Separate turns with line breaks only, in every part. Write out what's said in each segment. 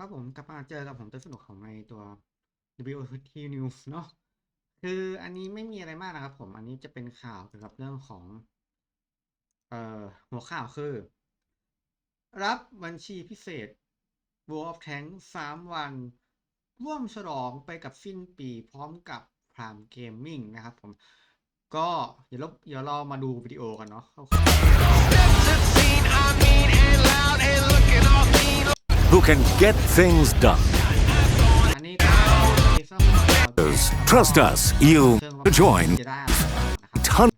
ครับผมกลับมาเจอกับผมต้นสนุกของในตัว WOT News เนาะคืออันนี้ไม่มีอะไรมากนะครับผมอันนี้จะเป็นข่าวเกี่ยวกับเรื่องของ เอ่อหัวข่าวคือ รับบัญชีพิเศษ w o r l of Tanks สามวัน ร่วมฉลองไปกับสิ้นปีพร้อมกับ Prime Gaming นะครับผม ก็เดี๋ยวเราเดี๋ยวเรามาดูวิดีโอกันเนาะ
who can get things done. Trust us, you join
จะได้นะครับ
ton-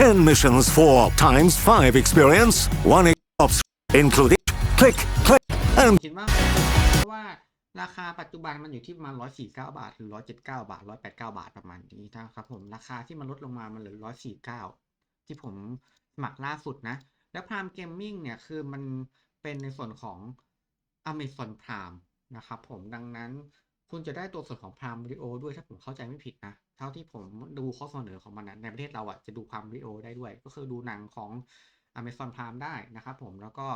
10 missions for times 5 experience, 1 ops, including click, click, and
ราคาปัจจุบันมันอยู่ที่ประมาณร้อยสี่เก้าบาท หรือร้อยเจ็ดเก้าบาทร้อยแปดเก้าบาทประมาณนี้นะครับผม ราคาที่มันลดลงมา มันเหลือร้อยสี่เก้าที่ผมสมัครล่าสุดนะ แล้วพรามเกมมิ่งเนี่ย คือมันเป็นในส่วนของ Amazon Prime นะครับผมดังนั้นคุณจะได้ตัวส่วนของ Prime Video ด้วยถ้าผมเข้าใจไม่ผิดนะ เท่าที่ผมดูข้อเสนอของมันนะในประเทศเราอะจะดู Prime Video ได้ด้วย ก็คือดูหนังของ Amazon Prime ได้นะครับผมแล้วก็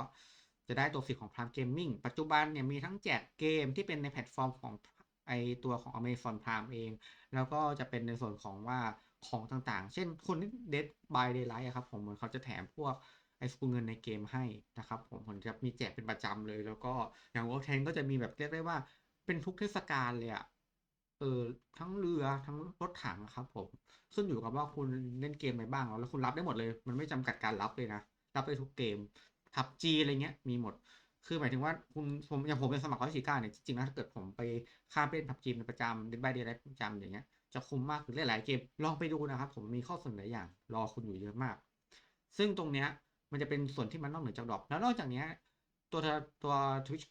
จะได้ตัวสิทธิ์ของ Prime Gaming ปัจจุบันเนี่ยมีทั้งแจกเกมที่เป็นในแพลตฟอร์มของไอตัวของ Amazon Prime เอง แล้วก็จะเป็นในส่วนของว่าของต่างๆ เช่นคนที่ Dead by Daylight ครับผมเหมือนเขาจะแถมพวก ไอสกุลเงินในเกมให้นะครับผมผมจะมีแจกเป็นประจำเลย แล้วก็อย่าง World Tank ก็จะมีแบบเรียกได้ว่าเป็นทุกเทศกาลเลยอะเออทั้งเรือทั้งรถถังอะครับผมขึ้นอยู่กับว่าคุณเล่นเกมอะไรบ้าง แล้วคุณรับได้หมดเลย มันไม่จำกัดการรับเลยนะ รับได้ทุกเกมทับจีอะไรเงี้ยมีหมด คือหมายถึงว่าคุณผมอย่างผมเป็นสมัครร้อยสี่เก้าเนี่ยจริงๆแล้วถ้าเกิดผมไปข้ามเล่นพับจีเป็นประจำเดนบายเดย์ไลฟ์ประจำอย่างเงี้ยจะคุ้มมากหรือหลายๆเกมลองไปดูนะครับ ผมมีข้อเสนออย่างรอคุณอยู่เยอะมาก ซึ่งตรงเนี้ย มันจะเป็นส่วนที่มันนอกเหนือจากดอปแล้วนอกจากนี้ตัวตัวทวิช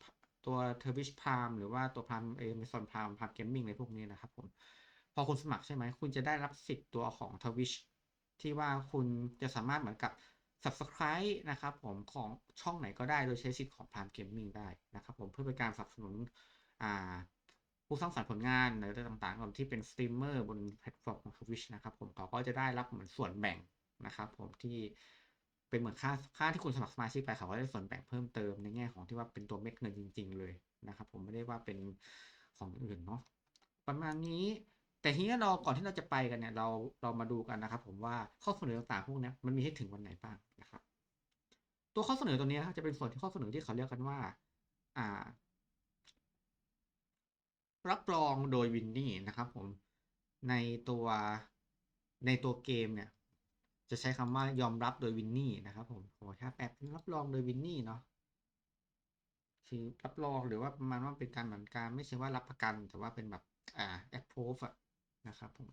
ตัวเทอร์วิชพามหรือว่าตัวพามเอเมซอนพามพามเกมมิ่งอะไรพวกนี้นะครับผม พอคุณสมัครใช่ไหม คุณจะได้รับสิทธิ์ตัวของทวิชที่ว่าคุณจะสามารถเหมือนกับ subscribe นะครับผมของช่องไหนก็ได้โดยใช้สิทธิ์ของ Prime Gaming ได้นะครับผมเพื่อเป็นการสนับสนุนอ่าผู้สร้างสรรค์ผลงานหรืออะไรต่างๆของที่เป็นสตรีมเมอร์บนแพลตฟอร์มของ Twitch นะครับผมเขาก็จะได้รับเหมือนส่วนแบ่งนะครับผมที่ เป็นเหมือนค่าค่าที่คุณสมัครสมาชิกไปเขาก็ได้ส่วนแบ่งเพิ่มเติมในแง่ของที่ว่าเป็นตัวเม็ดเงินจริง ๆ เลยนะครับ ผมไม่ได้ว่าเป็นของอื่นเนาะประมาณนี้แต่ทีนี้เราก่อนที่เราจะไปกันเนี่ยเราเรามาดูกันนะครับ ผมว่าข้อเสนอต่างๆพวกนี้มันมีให้ถึงวันไหนบ้างนะครับ ตัวข้อเสนอตัวนี้จะเป็นส่วนที่ข้อเสนอที่เขาเรียกกันว่า อ่า รับรองโดยวินนี่นะครับ ผมในตัวในตัวเกมเนี่ย จะใช้คำว่ายอมรับโดยวินนี่นะครับผมขอถ้าแปลเป็นรับรองโดยวินนี่เนาะคือรับรองหรือว่าประมาณว่าเป็นการเหมือนการไม่ใช่ว่ารับประกัน แต่ว่าเป็นแบบอ่า approve อะนะครับผม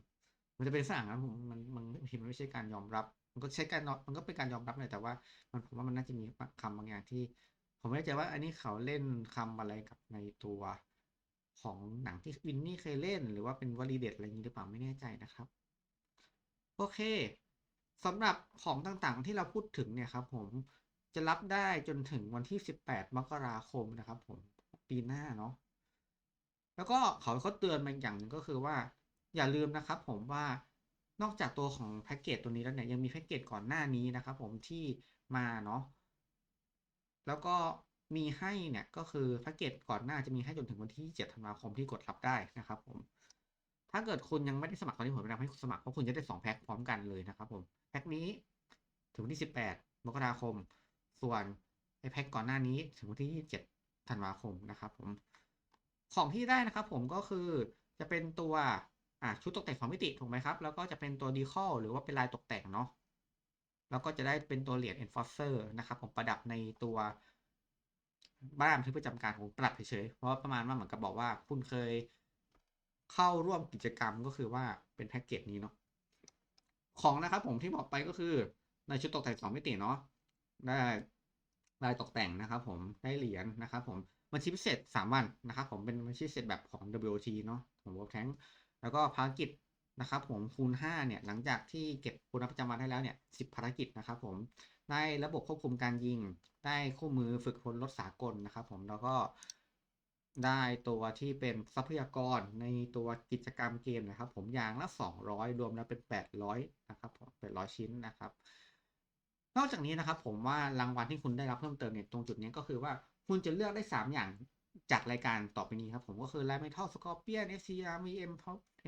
มันจะเป็นสั่งนะผมมันมันทีมันไม่ใช่การยอมรับ มันก็ใช้การมันก็เป็นการยอมรับเลยแต่ว่า มันผมว่ามันน่าจะมีคำบางอย่างที่ ผมไม่แน่ใจว่าอันนี้เขาเล่นคำอะไรกับในตัวของหนังที่วินนี่เคยเล่น หรือว่าเป็นวลีเด็ดอะไรอย่างนี้หรือเปล่าไม่แน่ใจนะครับ โอเค สำหรับของต่างๆที่เราพูดถึงเนี่ยครับผมจะรับได้จนถึงวันที่ 18 มกราคมนะครับผมปีหน้าเนาะแล้วก็เขาเขาเตือนมาอย่างหนึ่งก็คือว่า อย่าลืมนะครับผมว่านอกจากตัวของแพ็กเกจตัวนี้แล้วเนี่ยยังมีแพ็กเกจก่อนหน้านี้นะครับผมที่มาเนาะแล้วก็มีให้เนี่ยก็คือแพ็กเกจก่อนหน้าจะมีให้จนถึงวันที่7ธันวาคมที่กดรับได้นะครับผมถ้าเกิดคุณยังไม่ได้สมัครตอนนี้ผมแนะนำให้คุณสมัครเพราะคุณจะได้สองแพ็คพร้อมกันเลยนะครับผม พ็คนี้ถึงวันที่ 18 มกราคม ส่วนไอแพ็คก่อนหน้านี้ถึงวันที่ 27 ธันวาคมนะครับผม ของที่ได้นะครับผมก็คือจะเป็นตัวอ่าชุดตกแต่งสองมิติถูกไหมครับ แล้วก็จะเป็นตัวดีคอลหรือว่าเป็นลายตกแต่งเนาะ แล้วก็จะได้เป็นตัวเหรียญ enforcer นะครับผมประดับในตัวบ้านทึกประจำการของประดับเฉยๆ เพราะประมาณว่าเหมือนกับบอกว่าคุณเคยเข้าร่วมกิจกรรมก็คือว่าเป็นแพ็กเกจนี้เนาะ ของนะครับผมที่บอกไปก็คือในชุดตกแต่งสองมิติเนาะได้ลายตกแต่งนะครับผมได้เหรียญนะครับผมบัญชีพิเศษสามวันนะครับผมเป็นบัญชีพิเศษแบบของ WOT เนาะของ World Tank แล้วก็ภารกิจนะครับผมคูณห้าเนี่ยหลังจากที่เก็บคุณประจำวันได้แล้วเนี่ยสิบภารกิจนะครับผมได้ระบบควบคุมการยิง ได้คู่มือฝึกพลรถสากลนะครับผมแล้วก็ ได้ตัวที่เป็นทรัพยากรในตัวกิจกรรมเกมนะครับ ผมอย่างละ 200 รวมแล้วเป็น 800 นะครับผม800 ชิ้นนะครับ นอกจากนี้นะครับ ผมว่ารางวัลที่คุณได้รับเพิ่มเติมเนี่ยตรงจุดนี้ก็คือว่าคุณจะเลือกได้ 3 อย่างจากรายการต่อไปนี้ครับ ผมก็คือ l i ม Metal Scorpion SCR VM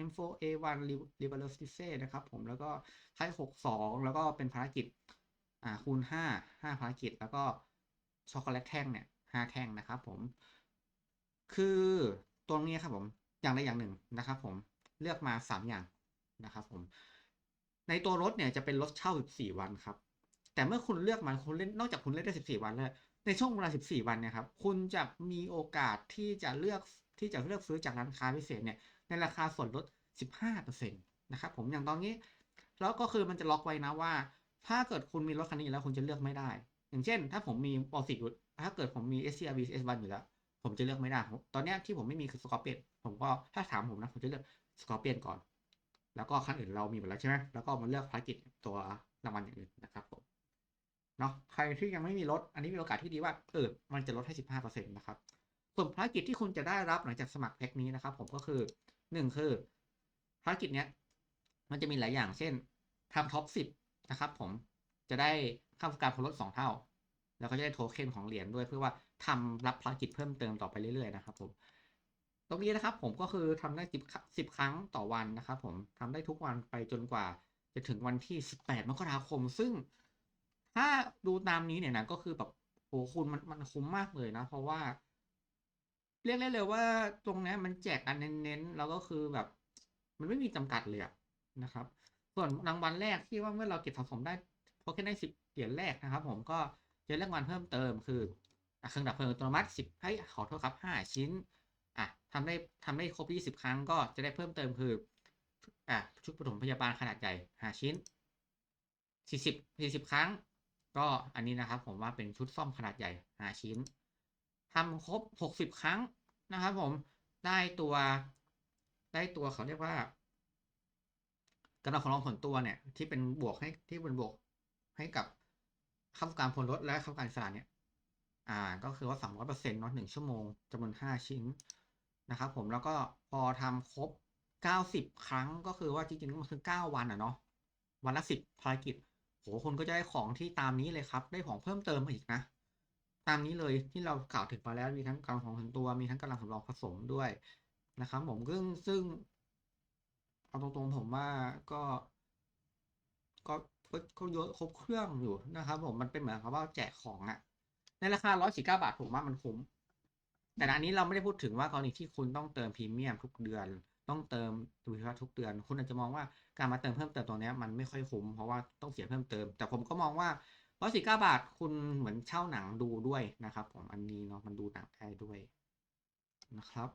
M4A1 r e v o l u t i c e นะครับผมแล้วก็ไท62 แล้วก็เป็นภารกิจอ่าคูณ 5 5 ภารกิจ แล้วก็ช็อกโกแลตแท่งเนี่ย 5 แท่งนะครับผม คือตรงนี้ครับผมอย่างใดอย่างหนึ่งนะครับ ผมเลือกมา 3 อย่างนะครับผมในตัวรถเนี่ยจะเป็นรถเช่า 14 วันครับ แต่เมื่อคุณเลือกมันคุณเล่นนอกจากคุณเล่นได้ 14 วันแล้ว ในช่วงเวลา 14 วันเนี่ยครับคุณจะมีโอกาสที่จะเลือกที่จะเลือกซื้อจากร้านค้าพิเศษเนี่ยในราคาส่วนลด 15%นะครับผมอย่างตอนนี้แล้วก็คือมันจะล็อกไว้นะว่า ถ้าเกิดคุณมีรถคันนี้แล้วคุณจะเลือกไม่ได้ อย่างเช่น ถ้าผมมีปอสิกถ้าเกิดผมมี SCRV S1 อยู่แล้ว ผมจะเลือกไม่ได้ตอนนี้ที่ผมไม่มีคือสกอร์เปียนผมก็ถ้าถามผมนะผมจะเลือกสกอร์เปียนก่อน แล้วก็คันอื่นเรามีหมดแล้วใช่ไหมแล้วก็มาเลือกภารกิจตัวรางวัลอย่างอื่นนะครับผมเนาะใครที่ยังไม่มีรถอันนี้มีโอกาสที่ดีว่าเออมันจะลดให้สิบห้าเปอร์เซ็นต์นะครับส่วนภารกิจที่คุณจะได้รับหลังจากสมัครแพ็กนี้นะครับ ผมก็คือหนึ่งคือภารกิจเนี้ยมันจะมีหลายอย่างเช่นทำท็อปสิบนะครับ ผมจะได้ค่าบริการพลดสองเท่า แล้วก็จะได้โทเค็นของเหรียญด้วยเพื่อว่า ทำรับภารกิจเพิ่มเติมต่อไปเรื่อยๆนะครับผม ตรงนี้นะครับผมก็คือทำได้สิบสิบครั้งต่อวันนะครับผมทำได้ทุกวันไปจนกว่าจะถึงวันที่สิบแปดมกราคม ซึ่ง ถ้าดูตามนี้เนี่ยนะก็คือแบบโอ้คุณมันมันคุ้มมากเลยนะ เพราะว่า เรียกได้เลยว่าตรงนี้มันแจกกันเน้นๆแล้วก็คือแบบ มันไม่มีจำกัดเลยนะครับ ส่วนรางวัลแรกที่ว่าเมื่อเราเก็บสะสมได้พอแค่ได้สิบเหรียญแรกนะครับ ผมก็จะเลือกรางวัลเพิ่มเติมคือ เครื่องดับเพลิงอัตโนมัติสิบให้ขอโทษครับห้าชิ้นอะทำได้ทำได้ครบยี่สิบครั้งก็จะได้เพิ่มเติมคืออะชุดปฐมพยาบาลขนาดใหญ่ห้าชิ้นสี่สิบสี่สิบครั้ง ก็อันนี้นะครับผมว่าเป็นชุดซ่อมขนาดใหญ่ห้าชิ้นทำครบหกสิบครั้งนะครับผมได้ตัวได้ตัวเขาเรียกว่ากำลังของรองผลตัวเนี่ยที่เป็นบวกให้ที่เป็นบวกให้กับข้าราชการพลรถและข้าราชการอิสรเนี่ย อ่าก็คือว่าสามร้อยเปอร์เซ็นต์เนาะหนึ่งชั่วโมงจำนวนห้าชิ้นนะครับผมแล้วก็พอทำครบเก้าสิบครั้งก็คือว่าจริงๆมันคือเก้าวันอะเนาะวันละสิบภารกิจโหคนก็จะได้ของที่ตามนี้เลยครับ ได้ของเพิ่มเติมมาอีกนะ ตามนี้เลยที่เรากล่าวถึงมาแล้วมีทั้งกำลังของถึงตัวมีทั้งกำลังสำรองผสมด้วยนะครับผมซึ่งซึ่งเอาตรงๆผมว่าก็ ก็ก็ก็เยอะครบเครื่องอยู่นะครับ ผมมันเป็นเหมือนกับว่าแจกของอะ ในราคาร้อยสี่เก้าบาทผมว่ามันคุ้ม แต่อันนี้เราไม่ได้พูดถึงว่ากรณีที่คุณต้องเติมพรีเมียมทุกเดือน ต้องเติมดูพิพัฒน์ทุกเดือน คุณอาจจะมองว่าการมาเติมเพิ่มเติมตรงนี้มันไม่ค่อยคุ้มเพราะว่าต้องเสียเพิ่มเติม แต่ผมก็มองว่าร้อยสี่เก้าบาทคุณเหมือนเช่าหนังดูด้วยนะครับ ผมอันนี้เนาะมันดูหนังได้ด้วยนะครับ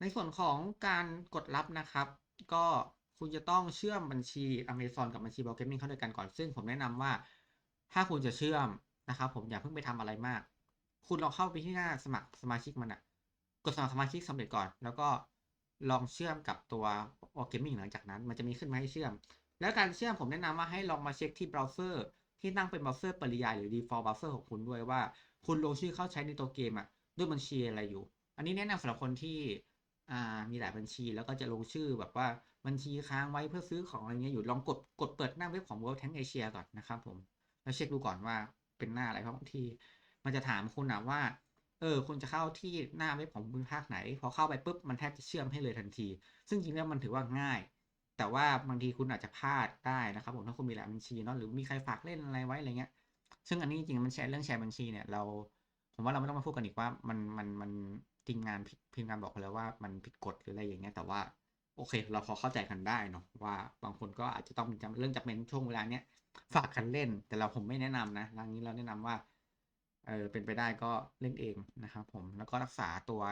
ในส่วนของการกดรับนะครับ ก็คุณจะต้องเชื่อมบัญชี Amazon กับบัญชี b บ l g a m i n g เข้าด้วยกันก่อน ซึ่งผมแนะนำว่า ถ้าคุณจะเชื่อม นะครับผมอย่าเพิ่งไปทำอะไรมาก คุณลองเข้าไปที่หน้าสมัครสมาชิกมันอะกดสมัครสมาชิกสำเร็จก่อน แล้วก็ลองเชื่อมกับตัว b ล g a m i n g หลังจากนั้น มันจะมีขึ้นมาให้เชื่อม แล้วการเชื่อมผมแนะนำว่าให้ลองมาเช็คที่เบราว์เซอร์ที่ตั้งเป็นเบราว์เซอร์ปริยายหรือ default browser ของคุณด้วยว่า คุณลงชื่อเข้าใช้ในตัวเกมอะด้วยบัญชีอะไรอยู่ อันนี้แนะนำสำหรับคนที่มีหลายบัญชีแล้วก็จะลงชื่อแบบว่าบัญชีค้างไว้เพื่อซื้อของอะไรเงี้ยอยู่ลองกดกดเปิดหน้าเว็บของ World Tank Asia ก่อนนะครับผมแล้วเช็คดูก่อนว่า เป็นหน้าอะไรเพราะบางที มันจะถามคุณนะว่า เออคุณจะเข้าที่หน้าเว็บของภูมิภาคไหน พอเข้าไปปุ๊บมันแทบจะเชื่อมให้เลยทันที ซึ่งจริงแล้วมันถือว่าง่าย แต่ว่าบางทีคุณอาจจะพลาดได้นะครับผมถ้าคุณมีหลายบัญชีเนาะหรือมีใครฝากเล่นอะไรไว้อะไรเงี้ย ซึ่งอันนี้จริงๆมันแชร์เรื่องแชร์บัญชีเนี่ยเราผมว่าเราไม่ต้องมาพูดกันอีกว่ามันมันมันทีมงานทีมพ์งานบอกไปแล้วว่ามันผิดกฎหรืออะไรอย่างเงี้ยแต่ว่า โอเค เราพอเข้าใจกันได้เนาะว่าบางคนก็อาจจะต้องจำเรื่องจำเป็นช่วงเวลาเนี้ยฝากกันเล่น แต่เราผมไม่แนะนำนะรางนี้เราแนะนำว่าเออเป็นไปได้ก็เล่นเองนะครับผมแล้วก็รักษาตัว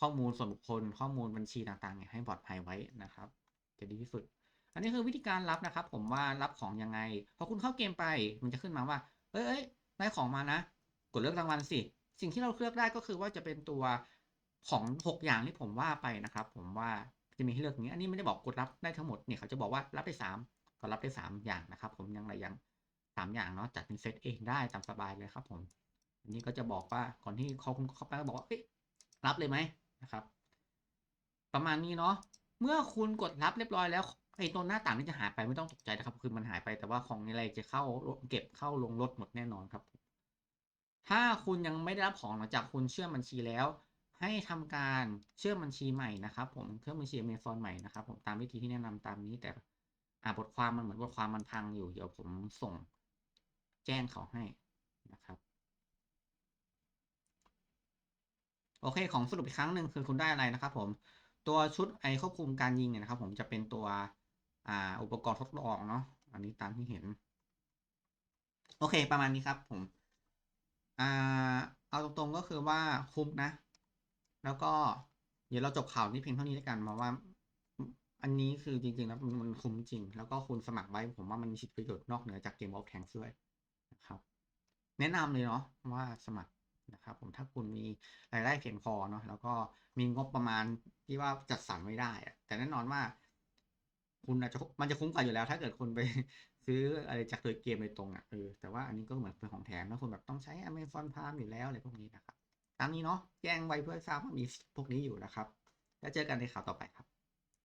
ข้อมูลส่วนบุคคลข้อมูลบัญชีต่างๆเนี่ยให้ปลอดภัยไว้นะครับ จะดีที่สุด อันนี้คือวิธีการรับนะครับ ผมว่ารับของยังไงพอคุณเข้าเกมไปมันจะขึ้นมาว่า เอ้ยเอ้ยได้ของมานะ กดเลือกรางวัลสิ สิ่งที่เราเลือกได้ก็คือว่าจะเป็นตัวของหกอย่างที่ผมว่าไปนะครับ ผมว่า จะมีให้เลือกอย่างนี้อันนี้ไม่ได้บอกกดรับได้ทั้งหมดเนี่ยเขาจะบอกว่ารับได้สามก็รับได้สามอย่างนะครับ ผมยังไรยังสามอย่างเนาะจัดเป็นเซตเองได้ตามสบายเลยครับผมอันนี้ก็จะบอกว่าก่อนที่เขาคุณเข้าไปก็บอกว่าเอ้ยรับเลยไหมนะครับ ประมาณนี้เนาะเมื่อคุณกดรับเรียบร้อยแล้วไอ้ตัวหน้าต่างนี่จะหายไปไม่ต้องตกใจนะครับ คือมันหายไปแต่ว่าของในอะไรจะเข้าเก็บเข้าลงรถหมดแน่นอนครับ ถ้าคุณยังไม่ได้รับของหลังจากคุณเชื่อมบัญชีแล้ว ให้ทำการเชื่อมบัญชีใหม่นะครับ ผมเชื่อมบัญชี Amazon ใหม่นะครับผมตามวิธีที่แนะนำตามนี้แต่อ่าบทความมันเหมือนบทความมันพังอยู่เดี๋ยวผมส่งแจ้งเขาให้นะครับ โอเคของสรุปอีกครั้งหนึ่งคือคุณได้อะไรนะครับ ผมตัวชุดไอควบคุมการยิงเนี่ยนะครับ ผมจะเป็นตัวอ่าอุปกรณ์ทดลองเนาะอันนี้ตามที่เห็น โอเคประมาณนี้ครับ ผมอ่าเอาตรงๆก็คือว่าคุ้มนะ แล้วก็เดี๋ยวเราจบข่าวนี้เพียงเท่านี้แล้วกันมาว่า อันนี้คือจริงๆแล้วมันคุ้มจริง แล้วก็คุณสมัครไว้ผมว่ามันมีสิทธิประโยชน์นอกเหนือจากเกมออฟแทงด้วยนะครับ แนะนำเลยเนาะว่าสมัครนะครับผมถ้าคุณมีรายได้เพียงพอเนาะแล้วก็มีงบประมาณที่ว่าจัดสรรไม่ได้อะแต่แน่นอนว่า คุณอาจจะมันจะคุ้มกว่าอยู่แล้ว ถ้าเกิดคุณไปซื้ออะไรจากตัวเกมโดยตรงอะเออแต่ว่าอันนี้ก็เหมือนเป็นของแถมนะคุณแบบต้องใช้ Amazon Prime อยู่แล้วอะไรพวกนี้นะครับ ตามนี้เนาะแจ้งไว้เพื่อทราบว่ามีพวกนี้อยู่นะครับ แล้วเจอกันในข่าวต่อไปครับ